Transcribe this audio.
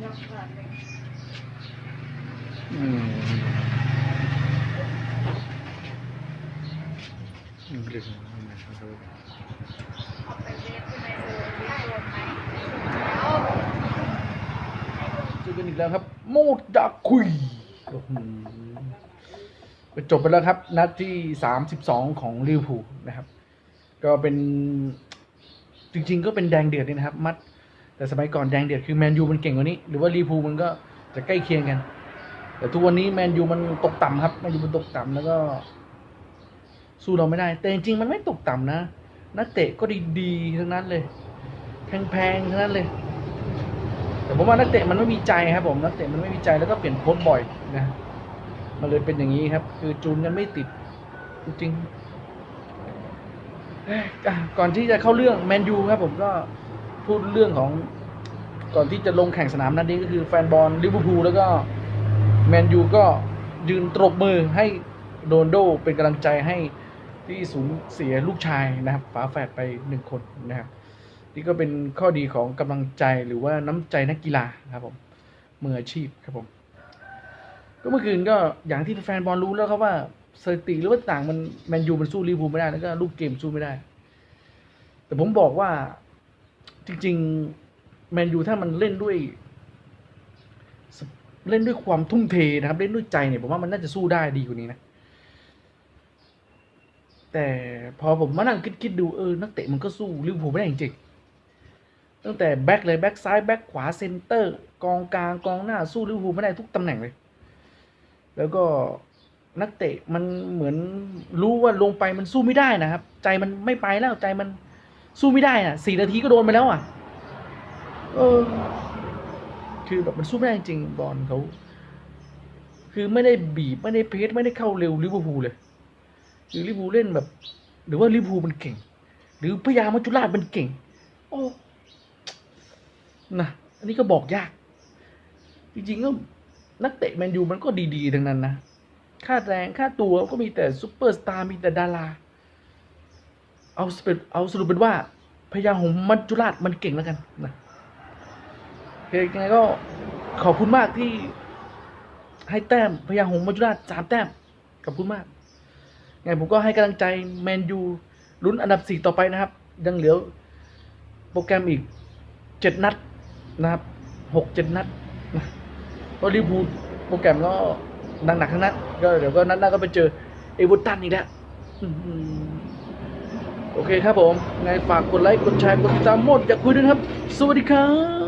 เลยอืมอืมเรื่องนี้นะครับอาไปเรียกที่ไหนเออเรียกโดนไหมแล้วเจอกันอีกแล้วครับ โมดาคุยไปจบไปแล้วครับ นัดที่สามสิบสองของลิเวอร์พูลนะครับ ก็เป็นจริง ๆ ก็เป็นแดงเดือดนี่นะครับ มัด แต่สมัยก่อนแดงเดือดคือแมนยูมันเก่งกว่านี้ หรือว่าลิเวอร์พูลมันก็จะใกล้เคียงกัน แต่ทุกวันนี้แมนยูมันตกต่ำครับแมนยูมันตกต่ำแล้วก็สู้เราไม่ได้ แต่จริงๆมันไม่ตกต่ำนะ นักเตะก็ดีๆทั้งนั้นเลย แพงๆทั้งนั้นเลย แต่ผมว่านักเตะมันไม่มีใจครับผมนักเตะมันไม่มีใจแล้วก็เปลี่ยนโค้ชบ่อยนะมันเลยเป็นอย่างนี้ครับ คือจูนกันไม่ติดจริงก่อนที่จะเข้าเรื่องแมนยูครับผมก็ พูดเรื่องของก่อนที่จะลงแข่งสนามนัดนี้ก็คือแฟนบอลลิเวอร์พูลแล้วก็แมนยูก็ยืนตรบมือให้โรนโดเป็นกำลังใจให้ที่สูญเสียลูกชายนะครับฝาแฝดไปหนึ่งคนนะครับนี่ก็เป็นข้อดีของกำลังใจหรือว่าน้ำใจนักกีฬาครับผมมืออาชีพครับผมก็เมื่อคืนก็อย่างที่แฟนบอลรู้แล้วครับว่าสถิติหรือว่าต่างมันแมนยูมันสู้ลิเวอร์พูลไม่ได้แล้วก็ลูกเกมสู้ไม่ได้ แต่ผมบอกว่า จริงๆแมนยูถ้ามันเล่นด้วย เล่นด้วยความทุ่มเทนะครับ เล่นด้วยใจเนี่ยผมว่ามันน่าจะสู้ได้ดีกว่านี้นะ แต่พอผมมานั่งคิดๆดูเออนักเตะมันก็สู้ลิเวอร์พูลไม่ได้จริงๆตั้งแต่แบ็คเลยแบ็คซ้ายแบ็คขวาเซนเตอร์ กองกลางกองหน้าสู้ลิเวอร์พูลไม่ได้ทุกตำแหน่งเลย แล้วก็นักเตะมันเหมือนรู้ว่าลงไปมันสู้ไม่ได้นะครับ ใจมันไม่ไปแล้วใจมัน สู้ไม่ได้อะสี่นาทีก็โดนไปแล้วอะ เออ คือแบบมันสู้ไม่ได้จริงๆบอลเขา คือไม่ได้บีบไม่ได้เพสไม่ได้เข้าเร็วลิเวอร์พูลเลยหรือลิเวอร์พูลเล่นแบบ หรือว่าลิเวอร์พูลมันเก่ง หรือพยามัจจุราชมันเก่ง โอ้นะอันนี้ก็บอกยาก จริงๆก็นักเตะแมนยูมันก็ดีๆ ทั้งนั้นนะ ค่าแรงค่าตัวก็มีแต่ซูเปอร์สตาร์มีแต่ดารา เอาสเปเอาสรุปเป็นว่าพยาหงมัจจุราชมันเก่งแล้วกันนะโอเคยังไงก็ขอบคุณมากที่ให้แต้มพยาหงมัจจุราชสามแต้มขอบคุณมากไงผมก็ให้กำลังใจแมนยูลุ้นอันดับสี่ต่อไปนะครับ ยังเหลือโปรแกรมอีกเจ็ดนัดนะครับหกเจ็ดนัดนะเพราะลิเวอร์พูลโปรแกรมก็หนักๆทั้งนั้นก็เดี๋ยวก็นัดหน้าก็ไปเจอเอเวอร์ตันอีกแล้วอื้อหือ โอเคครับผมไงฝากกดไลค์กดแชร์กดติดตามหมดอยากคุยด้วยครับ สวัสดีครับ